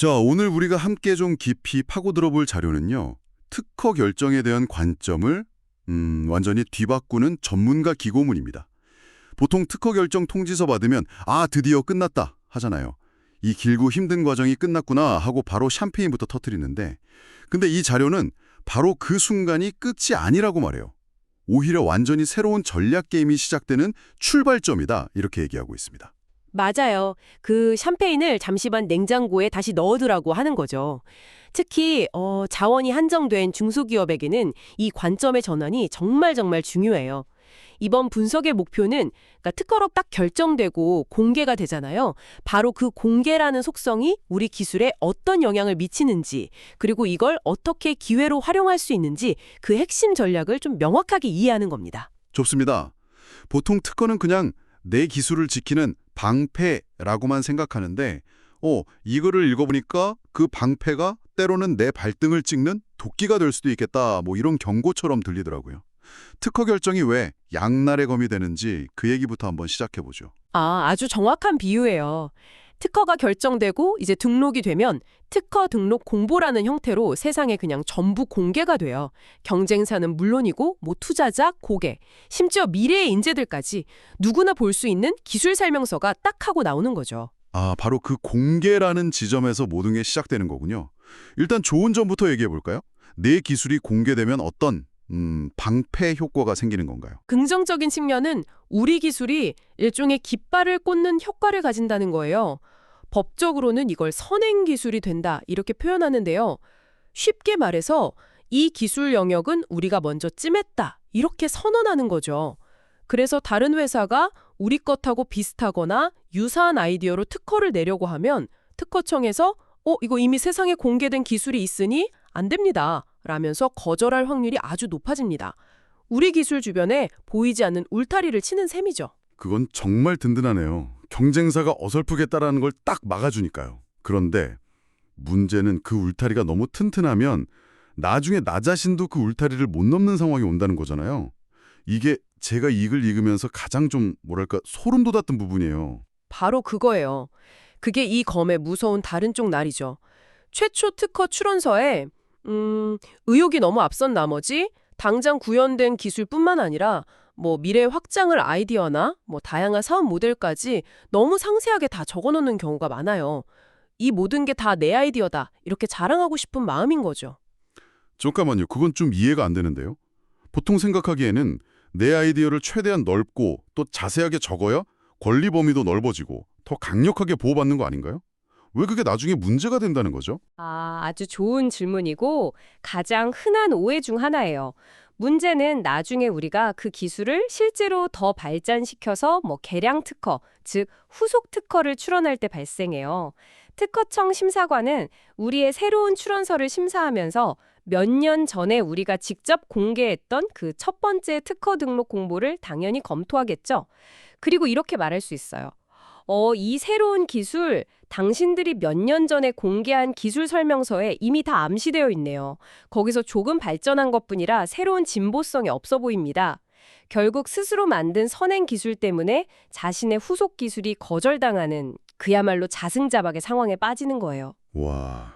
자, 오늘 우리가 함께 좀 깊이 파고 들어 볼 자료는요. 특허 결정에 대한 관점을 음, 완전히 뒤바꾸는 전문가 기고문입니다. 보통 특허 결정 통지서 받으면 아, 드디어 끝났다 하잖아요. 이 길고 힘든 과정이 끝났구나 하고 바로 샴페인부터 터뜨리는데 근데 이 자료는 바로 그 순간이 끝이 아니라고 말해요. 오히려 완전히 새로운 전략 게임이 시작되는 출발점이다 이렇게 얘기하고 있습니다. 맞아요. 그 샴페인을 잠시만 냉장고에 다시 넣어두라고 하는 거죠. 특히 어, 자원이 한정된 중소기업에게는 이 관점의 전환이 정말 정말 중요해요. 이번 분석의 목표는 그러니까 특허로 딱 결정되고 공개가 되잖아요. 바로 그 공개라는 속성이 우리 기술에 어떤 영향을 미치는지, 그리고 이걸 어떻게 기회로 활용할 수 있는지 그 핵심 전략을 좀 명확하게 이해하는 겁니다. 좋습니다. 보통 특허는 그냥 내 기술을 지키는 방패라고만 생각하는데 어, 이거를 읽어보니까 그 방패가 때로는 내 발등을 찍는 도끼가 될 수도 있겠다 뭐 이런 경고처럼 들리더라고요. 특허 결정이 왜 양날의 검이 되는지 그 얘기부터 한번 시작해보죠. 아, 아주 정확한 비유예요. 특허가 결정되고 이제 등록이 되면 특허 등록 공보라는 형태로 세상에 그냥 전부 공개가 돼요. 경쟁사는 물론이고 뭐 투자자, 고객, 심지어 미래의 인재들까지 누구나 볼 수 있는 기술 설명서가 딱 하고 나오는 거죠. 아, 바로 그 공개라는 지점에서 모든 게 시작되는 거군요. 일단 좋은 점부터 얘기해 볼까요? 내 기술이 공개되면 어떤 음, 방패 효과가 생기는 건가요? 긍정적인 측면은 우리 기술이 일종의 깃발을 꽂는 효과를 가진다는 거예요. 법적으로는 이걸 선행 기술이 된다 이렇게 표현하는데요. 쉽게 말해서 이 기술 영역은 우리가 먼저 찜했다 이렇게 선언하는 거죠. 그래서 다른 회사가 우리 것하고 비슷하거나 유사한 아이디어로 특허를 내려고 하면 특허청에서 어 이거 이미 세상에 공개된 기술이 있으니 안 됩니다 라면서 거절할 확률이 아주 높아집니다. 우리 기술 주변에 보이지 않는 울타리를 치는 셈이죠. 그건 정말 든든하네요. 경쟁사가 어설프겠다라는 걸 딱 막아주니까요. 그런데 문제는 그 울타리가 너무 튼튼하면 나중에 나 자신도 그 울타리를 못 넘는 상황이 온다는 거잖아요. 이게 제가 이익을 읽으면서 가장 좀 뭐랄까 소름 돋았던 부분이에요. 바로 그거예요. 그게 이 검의 무서운 다른 쪽 날이죠. 최초 특허 출원서에 음, 의혹이 너무 앞선 나머지 당장 구현된 기술뿐만 아니라 뭐 미래 확장을 아이디어나 뭐 다양한 사업 모델까지 너무 상세하게 다 적어놓는 경우가 많아요. 이 모든 게 다 내 아이디어다 이렇게 자랑하고 싶은 마음인 거죠. 잠깐만요. 그건 좀 이해가 안 되는데요. 보통 생각하기에는 내 아이디어를 최대한 넓고 또 자세하게 적어야 권리 범위도 넓어지고 더 강력하게 보호받는 거 아닌가요? 왜 그게 나중에 문제가 된다는 거죠? 아, 아주 좋은 질문이고 가장 흔한 오해 중 하나예요. 문제는 나중에 우리가 그 기술을 실제로 더 발전시켜서 뭐 개량 특허, 즉 후속 특허를 출원할 때 발생해요. 특허청 심사관은 우리의 새로운 출원서를 심사하면서 몇 년 전에 우리가 직접 공개했던 그 첫 번째 특허 등록 공보를 당연히 검토하겠죠. 그리고 이렇게 말할 수 있어요. 어, 이 새로운 기술 당신들이 몇 년 전에 공개한 기술 설명서에 이미 다 암시되어 있네요. 거기서 조금 발전한 것뿐이라 새로운 진보성이 없어 보입니다. 결국 스스로 만든 선행 기술 때문에 자신의 후속 기술이 거절당하는 그야말로 자승자박의 상황에 빠지는 거예요. 와,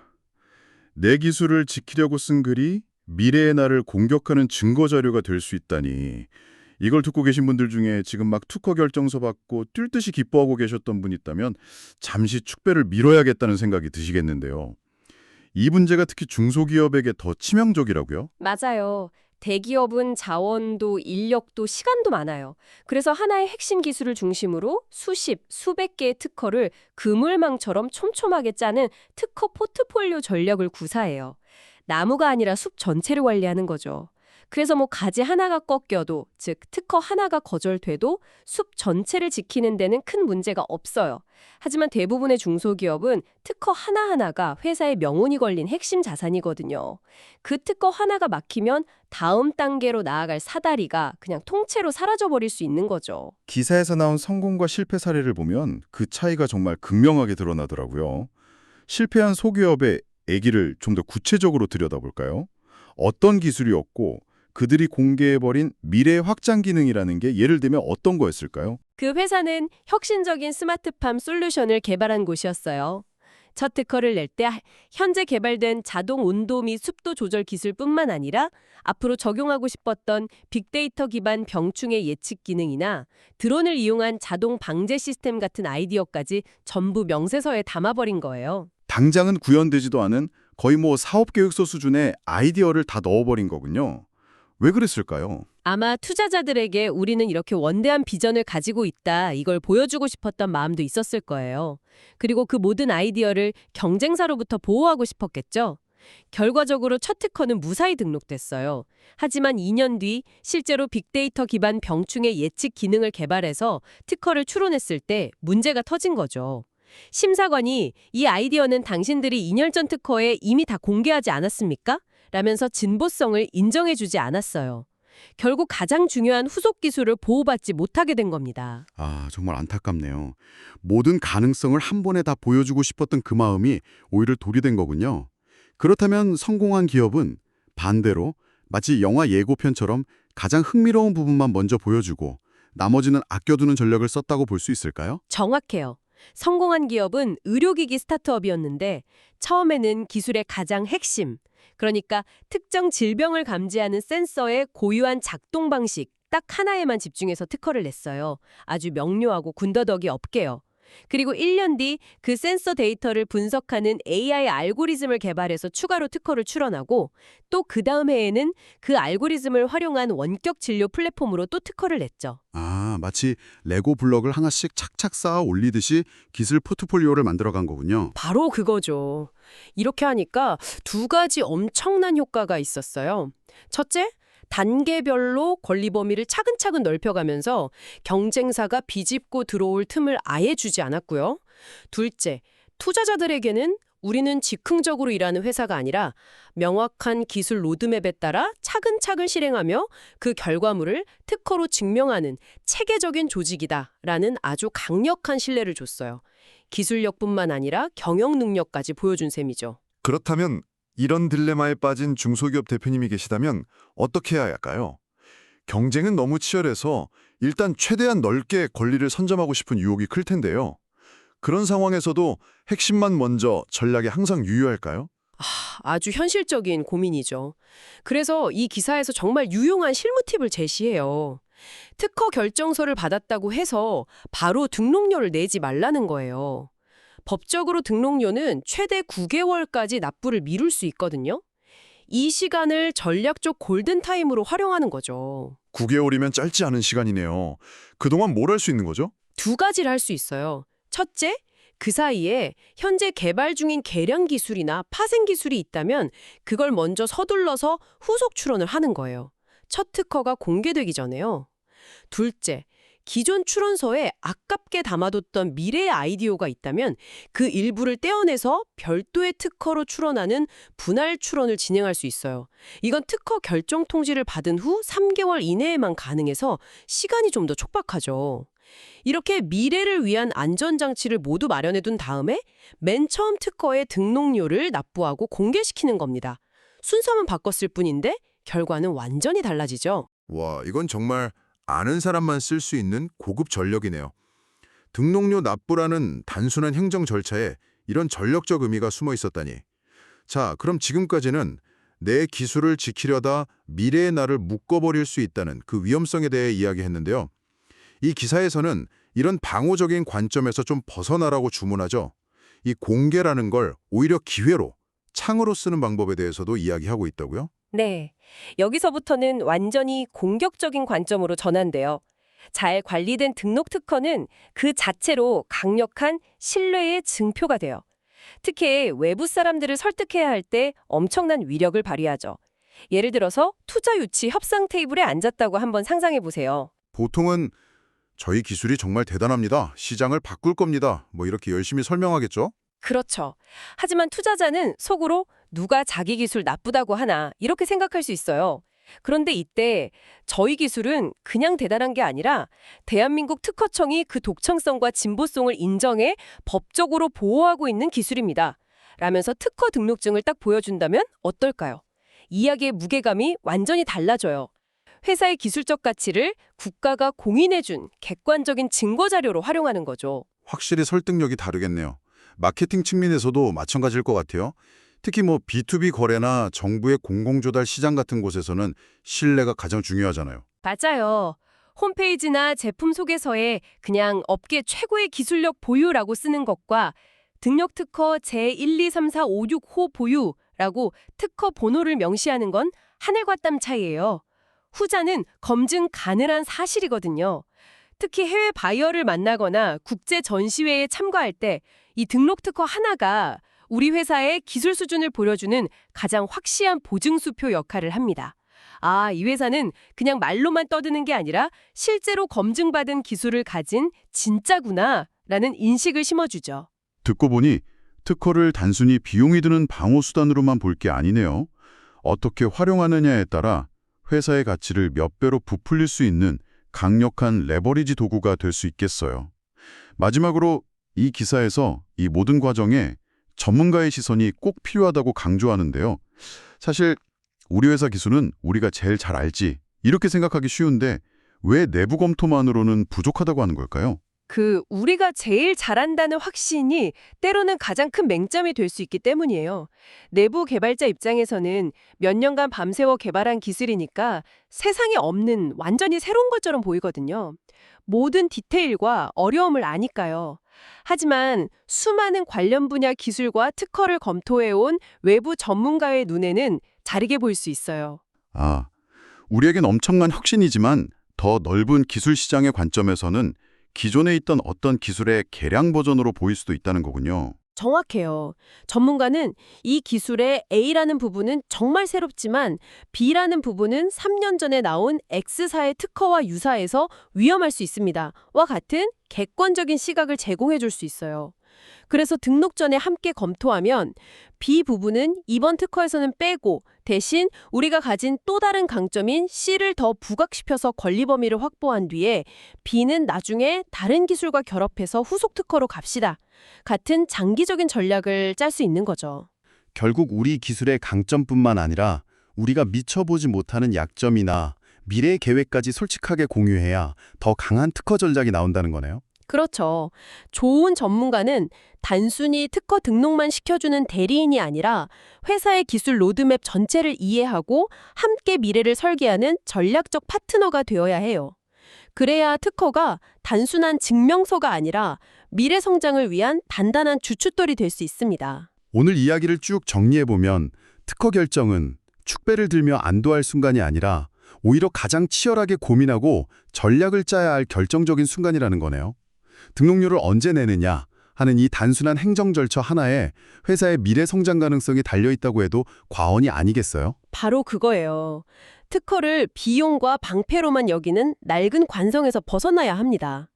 내 기술을 지키려고 쓴 글이 미래의 나를 공격하는 증거 자료가 될 수 있다니. 이걸 듣고 계신 분들 중에 지금 막 특허 결정서 받고 뛸 듯이 기뻐하고 계셨던 분 있다면 잠시 축배를 미뤄야겠다는 생각이 드시겠는데요. 이 문제가 특히 중소기업에게 더 치명적이라고요? 맞아요. 대기업은 자원도 인력도 시간도 많아요. 그래서 하나의 핵심 기술을 중심으로 수십, 수백 개의 특허를 그물망처럼 촘촘하게 짜는 특허 포트폴리오 전략을 구사해요. 나무가 아니라 숲 전체를 관리하는 거죠. 그래서 뭐 가지 하나가 꺾여도, 즉 특허 하나가 거절돼도 숲 전체를 지키는 데는 큰 문제가 없어요. 하지만 대부분의 중소기업은 특허 하나하나가 회사의 명운이 걸린 핵심 자산이거든요. 그 특허 하나가 막히면 다음 단계로 나아갈 사다리가 그냥 통째로 사라져버릴 수 있는 거죠. 기사에서 나온 성공과 실패 사례를 보면 그 차이가 정말 극명하게 드러나더라고요. 실패한 소기업의 애기를 좀 더 구체적으로 들여다볼까요? 어떤 기술이었고 그들이 공개해버린 미래 확장 기능이라는 게 예를 들면 어떤 거였을까요? 그 회사는 혁신적인 스마트팜 솔루션을 개발한 곳이었어요. 첫 특허를 낼 때 현재 개발된 자동 온도 및 습도 조절 기술뿐만 아니라 앞으로 적용하고 싶었던 빅데이터 기반 병충해 예측 기능이나 드론을 이용한 자동 방제 시스템 같은 아이디어까지 전부 명세서에 담아버린 거예요. 당장은 구현되지도 않은 거의 뭐 사업 계획서 수준의 아이디어를 다 넣어버린 거군요. 왜 그랬을까요? 아마 투자자들에게 우리는 이렇게 원대한 비전을 가지고 있다 이걸 보여주고 싶었던 마음도 있었을 거예요. 그리고 그 모든 아이디어를 경쟁사로부터 보호하고 싶었겠죠. 결과적으로 첫 특허는 무사히 등록됐어요. 하지만 2년 뒤 실제로 빅데이터 기반 병충해 예측 기능을 개발해서 특허를 추론했을 때 문제가 터진 거죠. 심사관이 이 아이디어는 당신들이 2년 전 특허에 이미 다 공개하지 않았습니까? 라면서 진보성을 인정해주지 않았어요. 결국 가장 중요한 후속 기술을 보호받지 못하게 된 겁니다. 아, 정말 안타깝네요. 모든 가능성을 한 번에 다 보여주고 싶었던 그 마음이 오히려 돌이 된 거군요. 그렇다면 성공한 기업은 반대로 마치 영화 예고편처럼 가장 흥미로운 부분만 먼저 보여주고 나머지는 아껴두는 전략을 썼다고 볼 수 있을까요? 정확해요. 성공한 기업은 의료기기 스타트업이었는데 처음에는 기술의 가장 핵심, 그러니까 특정 질병을 감지하는 센서의 고유한 작동 방식 딱 하나에만 집중해서 특허를 냈어요. 아주 명료하고 군더더기 없게요. 그리고 1년 뒤 그 센서 데이터를 분석하는 AI 알고리즘을 개발해서 추가로 특허를 출원하고 또 그 다음 해에는 그 알고리즘을 활용한 원격 진료 플랫폼으로 또 특허를 냈죠. 아, 마치 레고 블럭을 하나씩 착착 쌓아 올리듯이 기술 포트폴리오를 만들어간 거군요. 바로 그거죠. 이렇게 하니까 두 가지 엄청난 효과가 있었어요. 첫째, 단계별로 권리 범위를 차근차근 넓혀가면서 경쟁사가 비집고 들어올 틈을 아예 주지 않았고요. 둘째, 투자자들에게는 우리는 즉흥적으로 일하는 회사가 아니라 명확한 기술 로드맵에 따라 차근차근 실행하며 그 결과물을 특허로 증명하는 체계적인 조직이다라는 아주 강력한 신뢰를 줬어요. 기술력뿐만 아니라 경영 능력까지 보여준 셈이죠. 그렇다면 이런 딜레마에 빠진 중소기업 대표님이 계시다면 어떻게 해야 할까요? 경쟁은 너무 치열해서 일단 최대한 넓게 권리를 선점하고 싶은 유혹이 클 텐데요. 그런 상황에서도 핵심만 먼저 전략에 항상 유효할까요? 아주 현실적인 고민이죠. 그래서 이 기사에서 정말 유용한 실무 팁을 제시해요. 특허 결정서를 받았다고 해서 바로 등록료를 내지 말라는 거예요. 법적으로 등록료는 최대 9개월까지 납부를 미룰 수 있거든요. 이 시간을 전략적 골든타임으로 활용하는 거죠. 9개월이면 짧지 않은 시간이네요. 그동안 뭘 할 수 있는 거죠? 두 가지를 할 수 있어요. 첫째, 그 사이에 현재 개발 중인 개량 기술이나 파생 기술이 있다면 그걸 먼저 서둘러서 후속 출원을 하는 거예요. 첫 특허가 공개되기 전에요. 둘째, 기존 출원서에 아깝게 담아뒀던 미래의 아이디어가 있다면 그 일부를 떼어내서 별도의 특허로 출원하는 분할 출원을 진행할 수 있어요. 이건 특허 결정 통지를 받은 후 3개월 이내에만 가능해서 시간이 좀 더 촉박하죠. 이렇게 미래를 위한 안전장치를 모두 마련해 둔 다음에 맨 처음 특허의 등록료를 납부하고 공개시키는 겁니다. 순서만 바꿨을 뿐인데 결과는 완전히 달라지죠. 와, 이건 정말 아는 사람만 쓸 수 있는 고급 전력이네요. 등록료 납부라는 단순한 행정 절차에 이런 전력적 의미가 숨어 있었다니. 자, 그럼 지금까지는 내 기술을 지키려다 미래의 나를 묶어버릴 수 있다는 그 위험성에 대해 이야기했는데요. 이 기사에서는 이런 방어적인 관점에서 좀 벗어나라고 주문하죠. 이 공개라는 걸 오히려 기회로, 창으로 쓰는 방법에 대해서도 이야기하고 있다고요? 네. 여기서부터는 완전히 공격적인 관점으로 전환돼요. 잘 관리된 등록 특허는 그 자체로 강력한 신뢰의 증표가 돼요. 특히 외부 사람들을 설득해야 할 때 엄청난 위력을 발휘하죠. 예를 들어서 투자 유치 협상 테이블에 앉았다고 한번 상상해 보세요. 보통은 저희 기술이 정말 대단합니다. 시장을 바꿀 겁니다. 뭐 이렇게 열심히 설명하겠죠? 그렇죠. 하지만 투자자는 속으로 누가 자기 기술 나쁘다고 하나 이렇게 생각할 수 있어요. 그런데 이때 저희 기술은 그냥 대단한 게 아니라 대한민국 특허청이 그 독창성과 진보성을 인정해 법적으로 보호하고 있는 기술입니다. 라면서 특허 등록증을 딱 보여준다면 어떨까요? 이야기의 무게감이 완전히 달라져요. 회사의 기술적 가치를 국가가 공인해준 객관적인 증거 자료로 활용하는 거죠. 확실히 설득력이 다르겠네요. 마케팅 측면에서도 마찬가지일 것 같아요. 특히 뭐 B2B 거래나 정부의 공공조달 시장 같은 곳에서는 신뢰가 가장 중요하잖아요. 맞아요. 홈페이지나 제품 소개서에 그냥 업계 최고의 기술력 보유라고 쓰는 것과 등록 특허 제1234565 보유라고 특허 번호를 명시하는 건 하늘과 땅 차이예요. 후자는 검증 가능한 사실이거든요. 특히 해외 바이어를 만나거나 국제 전시회에 참가할 때 이 등록 특허 하나가 우리 회사의 기술 수준을 보여주는 가장 확실한 보증수표 역할을 합니다. 아, 이 회사는 그냥 말로만 떠드는 게 아니라 실제로 검증받은 기술을 가진 진짜구나 라는 인식을 심어주죠. 듣고 보니 특허를 단순히 비용이 드는 방어 수단으로만 볼 게 아니네요. 어떻게 활용하느냐에 따라 회사의 가치를 몇 배로 부풀릴 수 있는 강력한 레버리지 도구가 될 수 있겠어요. 마지막으로 이 기사에서 이 모든 과정에 전문가의 시선이 꼭 필요하다고 강조하는데요. 사실 우리 회사 기술은 우리가 제일 잘 알지 이렇게 생각하기 쉬운데 왜 내부 검토만으로는 부족하다고 하는 걸까요? 그 우리가 제일 잘한다는 확신이 때로는 가장 큰 맹점이 될 수 있기 때문이에요. 내부 개발자 입장에서는 몇 년간 밤새워 개발한 기술이니까 세상에 없는 완전히 새로운 것처럼 보이거든요. 모든 디테일과 어려움을 아니까요. 하지만 수많은 관련 분야 기술과 특허를 검토해온 외부 전문가의 눈에는 다르게 보일 수 있어요. 아, 우리에겐 엄청난 혁신이지만 더 넓은 기술 시장의 관점에서는 기존에 있던 어떤 기술의 개량 버전으로 보일 수도 있다는 거군요. 정확해요. 전문가는 이 기술의 A라는 부분은 정말 새롭지만 B라는 부분은 3년 전에 나온 X사의 특허와 유사해서 위험할 수 있습니다. 와 같은 객관적인 시각을 제공해 줄 수 있어요. 그래서 등록 전에 함께 검토하면 B 부분은 이번 특허에서는 빼고 대신 우리가 가진 또 다른 강점인 C를 더 부각시켜서 권리 범위를 확보한 뒤에 B는 나중에 다른 기술과 결합해서 후속 특허로 갑시다. 같은 장기적인 전략을 짤 수 있는 거죠. 결국 우리 기술의 강점뿐만 아니라 우리가 미쳐보지 못하는 약점이나 미래 계획까지 솔직하게 공유해야 더 강한 특허 전략이 나온다는 거네요. 그렇죠. 좋은 전문가는 단순히 특허 등록만 시켜주는 대리인이 아니라 회사의 기술 로드맵 전체를 이해하고 함께 미래를 설계하는 전략적 파트너가 되어야 해요. 그래야 특허가 단순한 증명서가 아니라 미래 성장을 위한 단단한 주춧돌이 될 수 있습니다. 오늘 이야기를 쭉 정리해보면 특허 결정은 축배를 들며 안도할 순간이 아니라 오히려 가장 치열하게 고민하고 전략을 짜야 할 결정적인 순간이라는 거네요. 등록료를 언제 내느냐 하는 이 단순한 행정 절차 하나에 회사의 미래 성장 가능성이 달려있다고 해도 과언이 아니겠어요? 바로 그거예요. 특허를 비용과 방패로만 여기는 낡은 관성에서 벗어나야 합니다.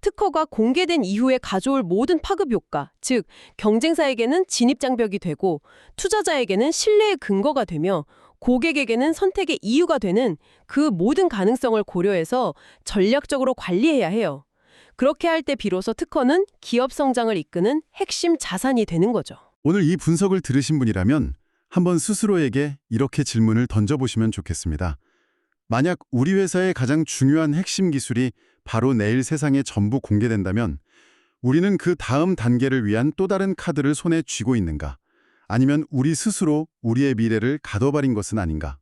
특허가 공개된 이후에 가져올 모든 파급 효과, 즉 경쟁사에게는 진입 장벽이 되고 투자자에게는 신뢰의 근거가 되며 고객에게는 선택의 이유가 되는 그 모든 가능성을 고려해서 전략적으로 관리해야 해요. 그렇게 할 때 비로소 특허는 기업 성장을 이끄는 핵심 자산이 되는 거죠. 오늘 이 분석을 들으신 분이라면 한번 스스로에게 이렇게 질문을 던져보시면 좋겠습니다. 만약 우리 회사의 가장 중요한 핵심 기술이 바로 내일 세상에 전부 공개된다면 우리는 그 다음 단계를 위한 또 다른 카드를 손에 쥐고 있는가? 아니면 우리 스스로 우리의 미래를 가둬버린 것은 아닌가?